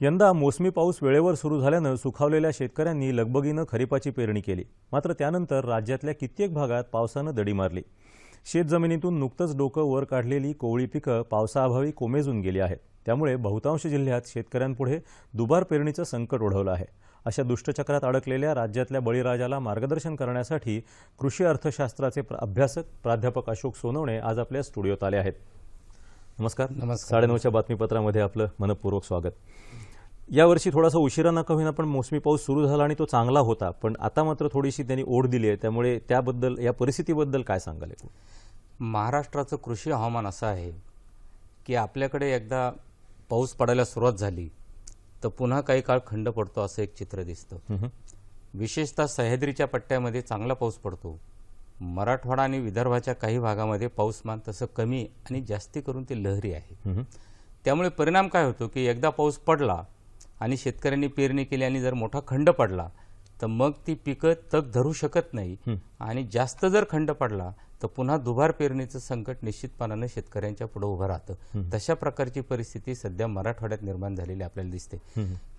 यंदा मोसमी पाऊस वेळेवर सुरू झाल्यानं सुखावलेल्या शेतकऱ्यांनी लगबगीनं खरीपाची पेरणी केली. मात्र त्यानंतर राज्यातल्या कित्येक भागात पावसानं दडी मारली. शेतजमिनीतून नुकतंच डोकं वर काढलेली कोवळी पिकं पावसाअभावी कोमेजून गेली आहेत. त्यामुळे बहुतांश जिल्ह्यात शेतकऱ्यांपुढे दुबार पेरणीचं संकट ओढवलं आहे. अशा दुष्टचक्रात अडकलेल्या राज्यातल्या बळीराजाला मार्गदर्शन करण्यासाठी कृषी अर्थशास्त्राचे अभ्यासक प्राध्यापक अशोक सोनवणे आज आपल्या स्टुडिओत आले आहेत. नमस्कार. नमस्कार. साडेनऊच्या बातमीपत्रामध्ये आपलं मनपूर्वक स्वागत. यावर्षी थोडासा उशिरा नका होईना पण मोसमी पाऊस सुरू झाला आणि तो चांगला होता पण आता मात्र थोडीशी त्यांनी ओढ दिली आहे त्यामुळे त्याबद्दल या परिस्थितीबद्दल काय सांगाल? महाराष्ट्राचं कृषी हवामान असं आहे की आपल्याकडे एकदा पाऊस पडायला सुरुवात झाली तर पुन्हा काही काळ खंड पडतो असं एक चित्र दिसतं. विशेषतः सह्याद्रीच्या पट्ट्यामध्ये चांगला पाऊस पडतो मराठवाडा आणि विदर्भाच्या काही भागामध्ये पाऊसमान तसं कमी आणि जास्ती करून ते लहरी आहे. त्यामुळे परिणाम काय होतो की एकदा पाऊस पडला आणि शेतकऱ्यांनी पेरणी केली आणि जर मोठा खंड पडला तर मग ती पिकं तग धरू शकत नाही. आणि जास्त जर खंड पडला तर पुन्हा दुबार पेरणीचं संकट निश्चितपणानं शेतकऱ्यांच्या पुढे उभं राहतं. तशा प्रकारची परिस्थिती सध्या मराठवाड्यात निर्माण झालेली आपल्याला दिसते.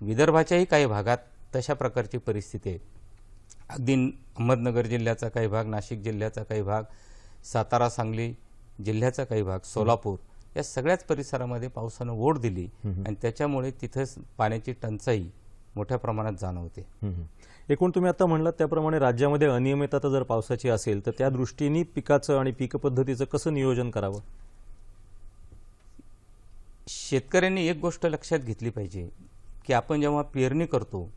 विदर्भाच्याही काही भागात तशा प्रकारची परिस्थिती आहे. अगदी अहमदनगर जिल्ह्याचा काही भाग नाशिक जिल्ह्याचा काही भाग सातारा सांगली जिल्ह्याचा काही भाग सोलापूर या सगळ्याच परिसरामध्ये पावसानं ओढ दिली आणि त्याच्यामुळे तिथं पाण्याची टंचाई मोठ्या प्रमाणात जाणवते. एकूण तुम्ही आता म्हणलात त्याप्रमाणे राज्यामध्ये अनियमितता जर पावसाची असेल तर त्या दृष्टीने पिकाचं आणि पीक पद्धतीचं कसं नियोजन करावं? शेतकऱ्यांनी एक गोष्ट लक्षात घेतली पाहिजे की आपण जेव्हा पेरणी करतो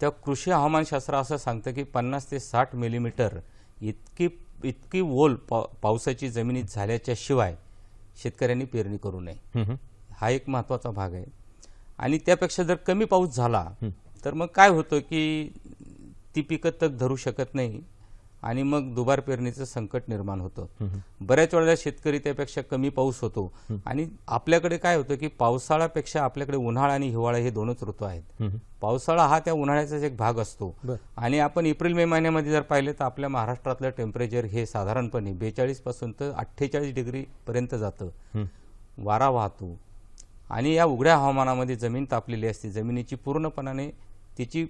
तेव्हा कृषी हवामानशास्त्र असं सांगतं की पन्नास ते साठ मिलीमीटर इतकी इतकी ओल पा पावसाची जमिनीत झाल्याच्या शिवाय शेतकऱ्यांनी पेरणी करू नये. हा एक महत्त्वाचा भाग आहे. आणि त्यापेक्षा जर कमी पाऊस झाला तर मग काय होतं की ती पिकं तग धरू शकत नाही. आणि मग दुबार पेरणीचं संकट निर्माण होतं. बऱ्याच वेळेला शेतकरी त्यापेक्षा कमी पाऊस होतो. आणि आपल्याकडे काय होतं की पावसाळ्यापेक्षा आपल्याकडे उन्हाळा आणि हिवाळा हे दोनच ऋतू आहेत. पावसाळा हा त्या उन्हाळ्याचाच एक भाग असतो. आणि आपण एप्रिल मे महिन्यामध्ये जर पाहिलं तर आपल्या महाराष्ट्रातलं टेम्परेचर हे साधारणपणे बेचाळीसपासून तर अठ्ठेचाळीस डिग्री पर्यंत जातं. वारा वाहतो. आणि या उघड्या हवामानामध्ये जमीन तापलेली असते. जमिनीची पूर्णपणाने तिची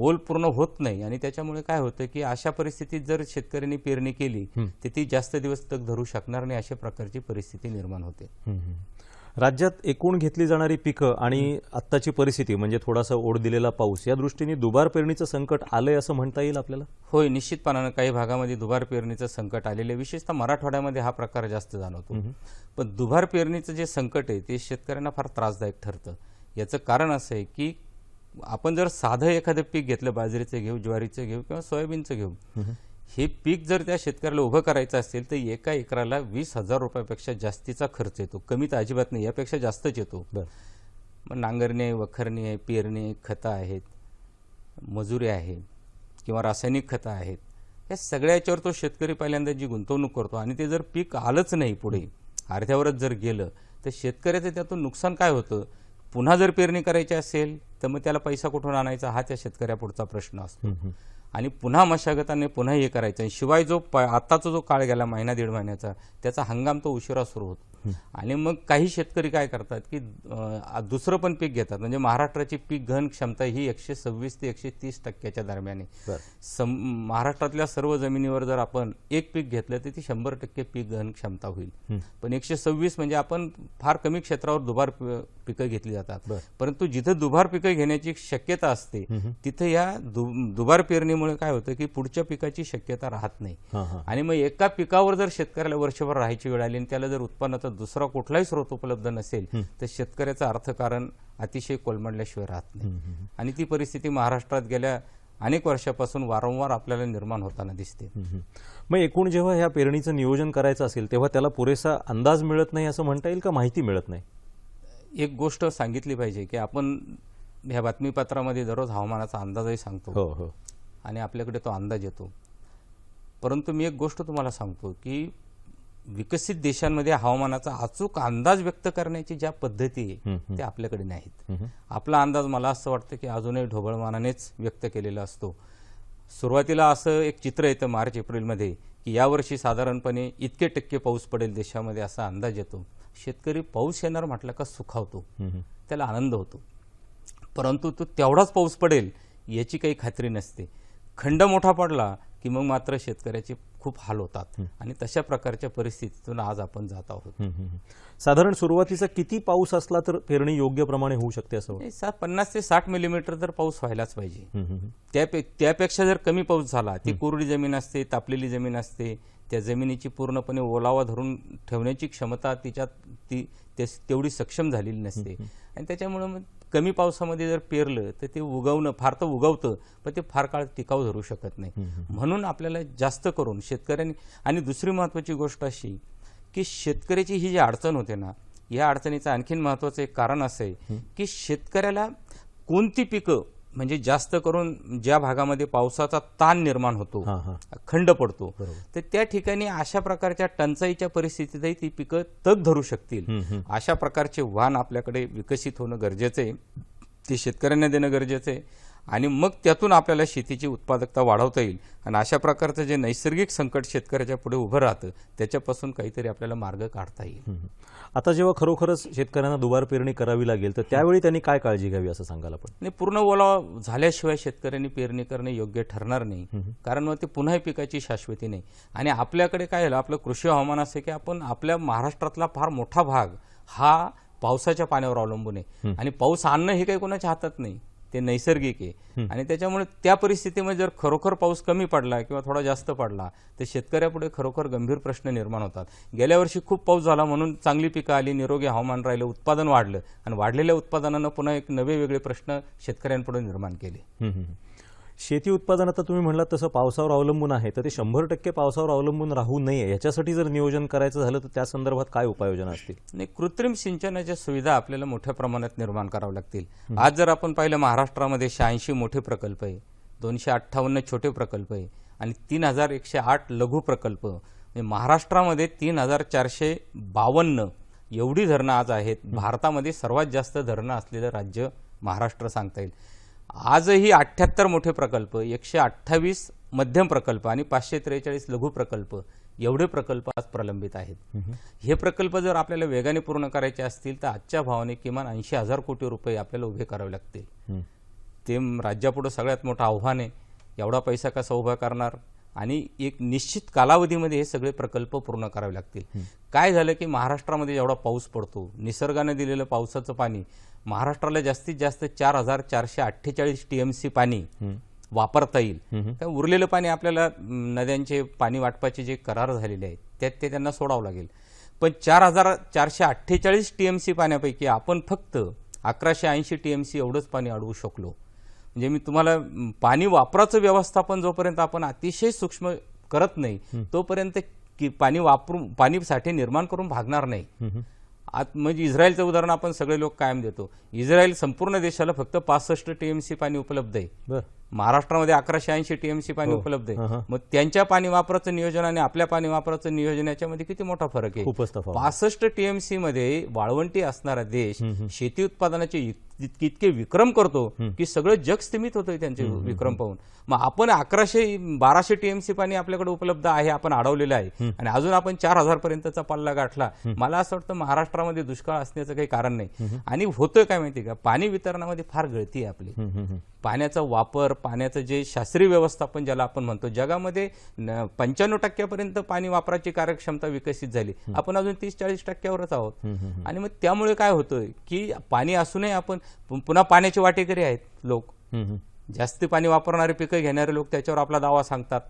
ओल पूर्ण होत नाही. आणि त्याच्यामुळे काय होतं की अशा परिस्थितीत जर शेतकऱ्यांनी पेरणी केली तर ती जास्त दिवस तक धरू शकणार नाही अशा प्रकारची परिस्थिती निर्माण होते. राज्यात एकूण घेतली जाणारी पिकं आणि आत्ताची परिस्थिती म्हणजे थोडासा ओढ दिलेला पाऊस या दृष्टीने दुबार पेरणीचं संकट आलंय असं म्हणता येईल आपल्याला? होय निश्चितपणानं काही भागामध्ये दुबार पेरणीचं संकट आलेलं आहे. विशेषतः मराठवाड्यामध्ये हा प्रकार जास्त जाणवतो पण दुबार पेरणीचं जे संकट आहे ते शेतकऱ्यांना फार त्रासदायक ठरतं. याचं कारण असं आहे की आपण जर साधं एखादं पीक घेतलं बाजरीचं घेऊ ज्वारीचं घेऊ किंवा सोयाबीनचं घेऊ हे पीक जर त्या शेतकऱ्याला उभं करायचं असेल तर एका एकराला वीस हजार रुपयापेक्षा जास्तीचा खर्च येतो. कमी तर अजिबात नाही यापेक्षा जास्तच येतो. मग नांगरणी आहे वखरणी आहे पेरणी आहे, खतं आहेत मजुरी आहे किंवा रासायनिक खतं आहेत या सगळ्या याच्यावर तो शेतकरी पहिल्यांदा जी गुंतवणूक करतो आणि ते जर पीक आलंच नाही पुढे अर्ध्यावरच जर गेलं तर शेतकऱ्याचं त्यातून नुकसान काय होतं? पुन्हा जर पेरणी करायची असेल तर मग त्याला पैसा कुठून आणायचा? हा त्या शेतकऱ्यापुढचा प्रश्न असतो. आणि पुन्हा मशागताने पुन्हा हे करायचं. आणि शिवाय जो प आत्ताचा जो काळ गेला महिना दीड महिन्याचा त्याचा हंगाम तो उशिरा सुरू होतो. आणि मग काही शेतकरी काय करतात की दुसरं पण पीक घेतात. म्हणजे महाराष्ट्राची पीक घन क्षमता ही एकशे सव्वीस ते एकशे तीस टक्क्याच्या दरम्यान सम महाराष्ट्रातल्या सर्व जमिनीवर जर आपण एक पीक घेतलं तर ती शंभर टक्के पीक घन क्षमता होईल. पण एकशे सव्वीस म्हणजे आपण फार कमी क्षेत्रावर दुबार पिकं घेतली जातात. परंतु जिथं दुबार पिकं घेण्याची शक्यता असते तिथं या दुबार पेरणीमुळे काय होतं की पुढच्या पिकाची शक्यता राहत नाही. आणि मग एका पिकावर जर शेतकऱ्याला वर्षभर राहायची वेळ आली आणि त्याला जर उत्पन्नाचा दुसरा कुठलाही स्रोत उपलब्ध नसेल तर शेतकऱ्याचं अर्थकारण अतिशय कोलमडल्याशिवाय राहत नाही. आणि ती परिस्थिती महाराष्ट्रात गेल्या अनेक वर्षापासून वारंवार आपल्याला निर्माण होताना दिसते. मग एकूण जेव्हा ह्या पेरणीचं नियोजन करायचं असेल तेव्हा त्याला पुरेसा अंदाज मिळत नाही असं म्हणता येईल का? माहिती मिळत नाही? एक गोष्ट सांगितली पाहिजे की आपण ह्या बातमीपत्रामध्ये दररोज हवामानाचा अंदाजही सांगतो. हो हो. आणि आपल्याकडे तो अंदाज येतो. परंतु मी एक गोष्ट तुम्हाला सांगतो की विकसित देशांमध्ये हवामानाचा अचूक अंदाज व्यक्त करण्याची ज्या पद्धती आहे त्या आपल्याकडे नाहीत. आपला अंदाज मला असं वाटतं की अजूनही ढोबळमानानेच व्यक्त केलेला असतो. सुरुवातीला असं एक चित्र येतं मार्च एप्रिलमध्ये की यावर्षी साधारणपणे इतके टक्के पाऊस पडेल देशामध्ये असा अंदाज येतो. शेतकरी पाऊस येणार म्हटलं का सुखावतो. त्याला आनंद होतो. परंतु तो तेवढाच पाऊस पडेल याची काही खात्री नसते. खंड मोठा पडला की मग मात्र शेतकऱ्याचे खूप हाल होतात. आणि तशा प्रकारच्या परिस्थितीतून आज आपण जात आहोत. साधारण सुरुवातीचा किती पाऊस असला तर पेरणी योग्य प्रमाणे होऊ शकते असं पन्नास ते साठ मिलीमीटर तर पाऊस व्हायलाच पाहिजे. त्यापे त्यापेक्षा जर कमी पाऊस झाला ती कोरडी जमीन असते तापलेली जमीन असते त्या जमिनीची पूर्णपणे ओलावा धरून ठेवण्याची क्षमता तिच्यात ती ते- तेवढी सक्षम झालेली नसते. आणि त्याच्यामुळं मग कमी पावसामध्ये जर पेरलं तर ते उगवणं फार तर उगवतं पण ते फार काळ टिकाऊ धरू शकत नाही. म्हणून आपल्याला जास्त करून शेतकऱ्यांनी आणि दुसरी महत्त्वाची गोष्ट अशी की शेतकऱ्याची ही जी अडचण होते ना या अडचणीचं आणखीन महत्त्वाचं एक कारण असं आहे की शेतकऱ्याला कोणती पिकं म्हणजे जास्त करून ज्या भागामध्ये पावसाचा ताण निर्माण होतो खंड पडतो तर त्या ठिकाणी अशा प्रकारच्या टंचाईच्या परिस्थितीतही ती पिकं तग धरू शकतील. अशा प्रकारचे वाहन आपल्याकडे विकसित होणं गरजेचं आहे. ते शेतकऱ्यांना देणं गरजेचं आहे. आणि मग त्यातून आपल्याला शेतीची उत्पादकता वाढवता येईल. आणि अशा प्रकारचं जे नैसर्गिक संकट शेतकऱ्याच्या पुढे उभं राहतं त्याच्यापासून काहीतरी आपल्याला मार्ग काढता येईल. आता जेव्हा खरोखरच शेतकऱ्यांना दुबार पेरणी करावी लागेल तर त्यावेळी त्यांनी काय काळजी घ्यावी असं सांगाल आपण? आणि पूर्ण ओलावा झाल्याशिवाय शेतकऱ्यांनी पेरणी करणे योग्य ठरणार नाही. कारण मग ते पुन्हा पिकाची शाश्वती नाही. आणि आपल्याकडे काय झालं आपलं कृषी हवामान असं की आपण आपल्या महाराष्ट्रातला फार मोठा भाग हा पावसाच्या पाण्यावर अवलंबून आहे. आणि पाऊस आणणं हे काही कोणाच्या हातात नाही. ते नैसर्गिक आहे. आणि त्याच्यामुळे त्या परिस्थितीमध्ये जर खरोखर पाऊस कमी पडला किंवा थोडा जास्त पडला तर शेतकऱ्यापुढे खरोखर गंभीर प्रश्न निर्माण होतात. गेल्या वर्षी खूप पाऊस झाला म्हणून चांगली पिकं आली निरोगी हवामान राहिलं उत्पादन वाढलं. आणि वाढलेल्या उत्पादनानं पुन्हा एक नवे वेगळे प्रश्न शेतकऱ्यांपुढे निर्माण केले. शेती उत्पादन आता तुम्ही म्हणलात तसं पावसावर अवलंबून आहे तर ते शंभर टक्के पावसावर अवलंबून राहू नये याच्यासाठी जर नियोजन करायचं झालं तर त्या संदर्भात काय उपाययोजना असतील? आणि कृत्रिम सिंचनाच्या सुविधा आपल्याला मोठ्या प्रमाणात निर्माण कराव्या लागतील. आज जर आपण पाहिलं महाराष्ट्रामध्ये शहाऐंशी मोठे प्रकल्प आहे दोनशे अठ्ठावन्न छोटे प्रकल्प आहे आणि तीन हजार एकशे आठ लघु प्रकल्प. म्हणजे महाराष्ट्रामध्ये तीन हजार चारशे बावन्न एवढी धरणं आज आहेत. भारतामध्ये सर्वात जास्त धरणं असलेलं राज्य महाराष्ट्र सांगता येईल. आजही अठ्ठ्याहत्तर मोठे प्रकल्प एकशे अठ्ठावीस मध्यम प्रकल्प आणि पाचशे त्रेचाळीस लघु प्रकल्प एवढे प्रकल्प आज प्रलंबित आहेत. हे प्रकल्प जर आपल्याला वेगाने पूर्ण करायचे असतील तर आजच्या भावाने किमान ऐंशी हजार कोटी रुपये आपल्याला उभे करावे लागतील. ते राज्यापुढं सगळ्यात मोठं आव्हान आहे. एवढा पैसा कसा उभा करणार? आणि एक निश्चित कालावधीमध्ये हे सगळे प्रकल्प पूर्ण करावे लागतील. काय झालं की महाराष्ट्रामध्ये जेवढा पाऊस पडतो. निसर्गानं दिलेलं पावसाचं पाणी महाराष्ट्राला जास्तीत जास्त चार हजार चारशे अठ्ठेचाळीस टी एम सी पाणी वापरता येईल. उरलेलं पाणी आपल्याला नद्यांचे पाणी वाटपाचे जे करार झालेले आहेत त्यात ते त्यांना सोडावं लागेल. पण चार हजार चारशे अठ्ठेचाळीस टी एम सी पाण्यापैकी आपण फक्त अकराशे ऐंशी टी एम सी एवढंच पाणी अडवू शकलो. म्हणजे मी तुम्हाला पाणी वापराचं व्यवस्थापन जोपर्यंत आपण अतिशय सूक्ष्म करत नाही तोपर्यंत की पाणी वापरून पाणी साठे निर्माण करून भागणार नाही. आत म्हणजे इस्रायलचं उदाहरण आपण सगळे लोक कायम देतो. इस्रायल संपूर्ण देशाला फक्त पासष्ट टीएमसी पाणी उपलब्ध आहे. महाराष्ट्रामध्ये अकराशे ऐंशी टीएमसी पाणी उपलब्ध हा, हा. आहे. मग त्यांच्या पाणी वापराचं नियोजन आणि आपल्या पाणी वापराचं नियोजन याच्यामध्ये किती मोठा फरक आहे? पासष्ट टीएमसी मध्ये वाळवंटी असणारा देश शेती उत्पादनाचे इतके विक्रम करतो की सगळं जग स्थिमित होतंय त्यांचे विक्रम पाहून. मग आपण अकराशे बाराशे टीएमसी पाणी आपल्याकडे उपलब्ध आहे आपण अडवलेलं आहे. आणि अजून आपण चार हजार पर्यंतचा पल्ला गाठला. मला असं वाटतं महाराष्ट्रामध्ये दुष्काळ असण्याचं काही कारण नाही. आणि होतं काय माहिती का? पाणी वितरणामध्ये फार गळती आहे आपली. पाण्याचा वापर पाण्याचं जे शास्त्रीय व्यवस्थापन ज्याला आपण म्हणतो जगामध्ये पंच्याण्णव टक्क्यापर्यंत पाणी वापराची कार्यक्षमता विकसित झाली. आपण अजून तीस चाळीस टक्क्यावरच आहोत. आणि मग त्यामुळे काय होतं की पाणी असूनही आपण पुन्हा पाण्याचे वाटेकरी आहेत लोक. जास्त पाणी वापरणारे पिकं घेणारे लोक त्याच्यावर आपला दावा सांगतात.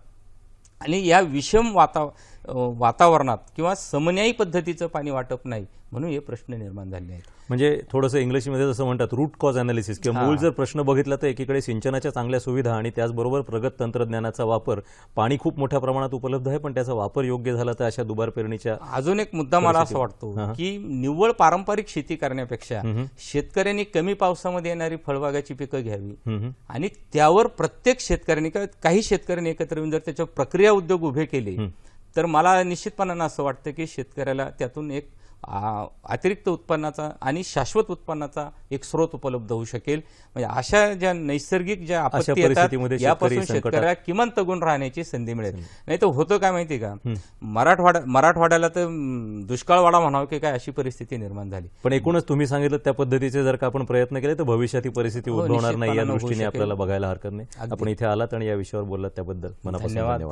आणि या विषम वाता वातावरणात किंवा समन्यायी पद्धतीचं पाणी वाटप नाही म्हणून हे प्रश्न निर्माण झाले आहेत. म्हणजे थोडंसं इंग्लिशमध्ये जसं म्हणतात रूट कॉज अनालिसिस किंवा मूळ जर प्रश्न बघितला तर एकीकडे सिंचनाच्या चांगल्या सुविधा आणि त्याचबरोबर प्रगत तंत्रज्ञानाचा वापर पाणी खूप मोठ्या प्रमाणात उपलब्ध आहे पण त्याचा वापर योग्य झाला तर अशा दुबार पेरणीच्या अजून एक मुद्दा मला असं वाटतो की निव्वळ पारंपरिक शेती करण्यापेक्षा शेतकऱ्यांनी कमी पावसामध्ये येणारी फळबागाची पिकं घ्यावी. आणि त्यावर प्रत्येक शेतकऱ्यांनी काही शेतकऱ्यांनी एकत्र येऊन जर त्याच्यावर प्रक्रिया उद्योग उभे केले तर मला निश्चितपणानं असं वाटतं की शेतकऱ्याला त्यातून एक अतिरिक्त उत्पन्नाचा आणि शाश्वत उत्पन्नाचा एक स्रोत उपलब्ध होऊ शकेल. म्हणजे अशा ज्या नैसर्गिक ज्या आपत्ती येतात परिस्थितीमध्ये शेतकरी यापासून शेतकऱ्याला किमान तगून राहण्याची संधी मिळेल. नाही तर होतं काय माहिती का? मराठवाडा मराठवाड्याला तर दुष्काळवाडा म्हणावं की काय अशी परिस्थिती निर्माण झाली. पण एकूणच तुम्ही सांगितलं त्या पद्धतीचे जर का आपण प्रयत्न केले तर भविष्यात ही परिस्थिती हो, उद्भवणार नाही या दृष्टीने. आपल्याला बघायला हरकत नाही. आपण इथे आलात आणि या विषयावर बोललात त्याबद्दल मनापासून. धन्यवाद.